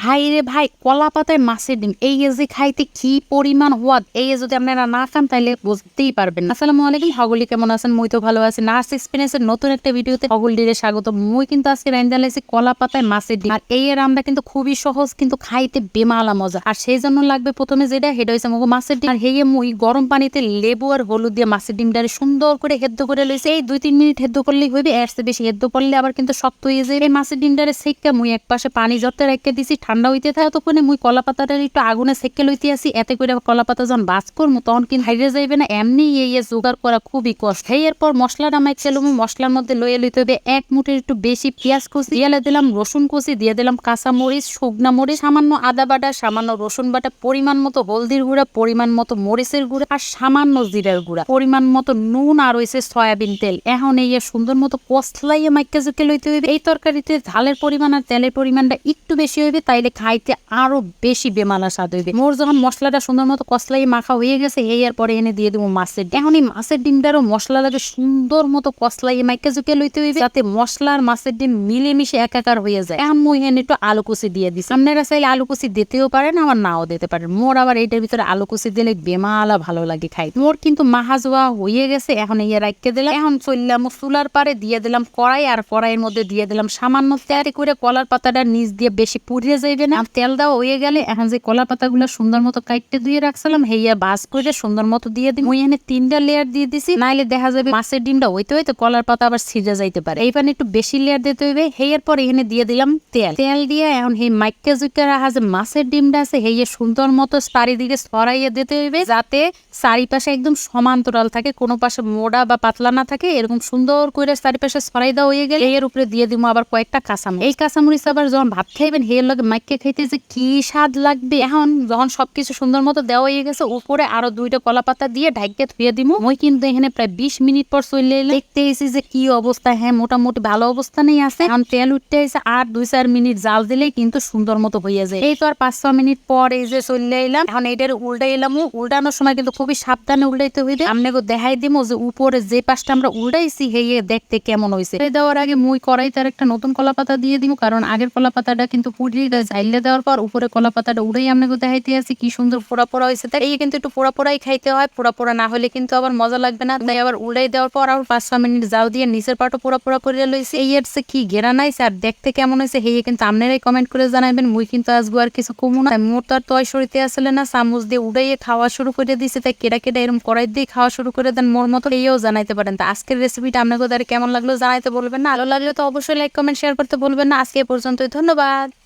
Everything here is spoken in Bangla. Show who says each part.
Speaker 1: ভাই রে ভাই, কলা পাতায় মাছের ডিম, এই যে খাইতে কি পরিমাণ হওয়াদ এই যদি আপনারা না খান তাহলে বুঝতেই পারবেন। আসসালামু আলাইকুম, হগলি কেমন আছেন? মুই তো ভালো আছি। নার্স এক্সপিরিয়েন্সের নতুন একটা ভিডিওতে হগলিরে স্বাগত মুই কিন্তু আজকে রান্না লাইছি কলা পাতায় মাছের ডিম। আর এই রান্না কিন্তু খুবই সহজ, কিন্তু খাইতে বেমালা মজা। আর সেই জন্য লাগবে প্রথমে যেটা, সেটা হয়েছে মুগো মাছের ডিম। আর হেয়ে মুই গরম পানিতে লেবু আর হলুদ দিয়ে মাছের ডিমটারে সুন্দর করে হেদ্দ করে লইছে। এই দুই তিন মিনিট হেদ্দ করলেই হইবে, এর বেশি হেদ্দ করলে আবার কিন্তু শক্ত হয়ে যাবে এই মাছের ডিমটারে সেক্কা মুই এক পাশে পানি যত রেখে দিছি ঠান্ডা হইতে থাকে ততক্ষণে মুই কলা পাতাটার একটু আগুনে সেকে লইতে আসি, এতে করে কলা পাতা যখন বাস করব তখন কিন্তু হাইরে যাইবে না, এমনি এই জোগাড় করা খুবই কষ্ট। সেই এরপর মশলাটা মাইক আমি মশলার মধ্যে লইয়ে লইতে হবে এক মুঠের একটু বেশি পেঁয়াজ কুচি, দিয়ে দিলাম রসুন কুচি, দিয়ে দিলাম কাঁচা মরিচ, শুকনা মরিচ, সামান্য আদা বাটা, সামান্য রসুন বাটা, পরিমাণ মতো হলদির গুঁড়া, পরিমাণ মতো মরিচের গুঁড়া, আর সামান্য জিরার গুঁড়া, পরিমাণ মতো নুন আর হইছে সয়াবিন তেল। এখন এই সুন্দর মতো কসলাইয়ে মাইকা জুকে লইতে হইবে, এই তরকারিতে ঝালের পরিমাণ আর তেলের পরিমাণটা একটু বেশি হইবে তাইলে খাইতে আরও বেশি বেমালা স্বাদ হইবে। মোর যখন মশলাটা সুন্দর মতো কসলাই মাখা হয়ে গেছে, এই আর পরে এনে দিয়ে দেবো মাছের এখন এই মাছের ডিমটারও মশলা লাগে সুন্দর মতো কসলাই মাইকা জুকে লইতে হইবে, যাতে মশলা আর মাছের ডিম মিলেমিশে একাকার হয়ে যায়। এখন মুই এনে একটু আলু কুচি দিয়ে দিছি। আপনারা চাইলে আলু কুচি দিতেও পারেন, আবার নাও দিতে পারেন। মোর আবার এইটার ভিতরে আলু কুচি দিলে বেমালা ভালো লাগে খাই মোর কিন্তু মাহা মাহাজোয়া হয়ে গেছে, এখন এই রাখতে দিলাম। এখন চললাম চুলার পারে দিয়ে দিলাম কড়াই, আর কড়াইয়ের মধ্যে দিয়ে দিলাম সামান্য তেয়ারি করে কলার পাতাটা নিচ দিয়ে বেশি পুড়িয়ে যাইবে না। তেল দেওয়া হয়ে গেলে এখন যে কলা পাতাগুলো সুন্দর মতো কাটতে দিয়ে রাখছিলাম, হেইয়া বাস করে সুন্দর মতো দিয়ে দিই মুই এখানে তিনটা লেয়ার দিয়ে দিছি, নাইলে দেখা যাবে মাছের ডিমটা হইতে হইতে কলার পাতা আবার ছিঁড়ে যাইতে পারে। এই পানি একটু বেশি লেয়ার দিতে হইবে হেয়ার পর এখানে দিয়ে দিলাম তেল। তেল দিয়ে এখন এই মাইকা জুইকা রাখা যে মাছের ডিমটা আছে হেয়ে সুন্দর মতো চারিদিকে ছড়াইয়ে দিতে হইবে, যাতে চারিপাশে একদম সমান্তরাল থাকে, কোনো পাশে মোড়া বা পাতলা না থাকে, এরকম সুন্দর করে চারিপাশে ছড়াই দেওয়া হয়ে গেলে এর উপরে দিয়ে দিব আবার কয়েকটা কাঁচামরিচ। এই কাঁচামরিচ আবার যখন ভাত খাইবেন হের লগে মাইকে খাইতে যে কি স্বাদ লাগবে? এখন যখন সবকিছু সুন্দর মতো দেওয়া হয়ে গেছে, উপরে আরও দুইটা কলা পাতা দিয়ে ঢাইকে ধুয়ে দিব মই কিন্তু এখানে প্রায় বিশ মিনিট পর চলে এলে দেখতে এসেছি যে কি অবস্থা। হ্যাঁ মোটামুটি ভালো অবস্থা নেই আছে। এখন তেল উঠতে এসে আর দুই, চার মিনিট জাল দিলেই কিন্তু সুন্দর মতো হয়ে যায়। এই তো আর পাঁচ, ছ মিনিট পর এই যে চলে এলাম। এখন এইটার উল্টাই এলাম। উল্টানোর সময় কিন্তু খুবই সাবধানে উল্টাইতে হইবে। আপনাকে দেখাই দিব যে উপরে যে পাশটা আমরা উল্টাইছি হেয়ে দেখতে কেমন হয়েছে দেওয়ার আগে মুই কড়াই তার একটা নতুন কলা পাতা দিয়ে দিব কারণ আগের কলা পাতাটা কিন্তু পুড়িয়ে জাইলে দেওয়ার পর উপরে কলা পাতাটা উড়েই আপনাকে দেখাইতে আছি কি সুন্দর পোড়া পোড়া হয়েছে। তাই এই কিন্তু একটু পোড়া পোড়াই খাইতে হয়, পোড়া পোড়া না হলে কিন্তু আবার মজা লাগবে না। তাই আবার উড়াই দেওয়ার পর আবার পাঁচ ছ মিনিট জাল দিয়ে নিচের পাটও পোড়া পোড়া করে লইছে। এই সে কি গেরা নাইছে আর দেখতে কেমন হয়েছে হেয়ে কিন্তু আপনারাই কমেন্ট করে জানাবেন মুই কিন্তু আজগু আর কিছু কমু না। মোর তো আর তয় সরিতে আসলে না, চামচ দিয়ে উড়াইয়ে খাওয়া শুরু করে দিয়েছে তাই কেটা কেটা এরকম কড়াই দিয়ে খাওয়া শুরু করে দেন, মোর মতো এইও জানাইতে পারেন। তা আজকের রেসিপিটা আপনাকে কেমন লাগল জানাইতে বলবেন না। ভালো লাগলে তো অবশ্যই লাইক কমেন্ট শেয়ার করতে বলবেন না। আজকে পর্যন্তই, ধন্যবাদ।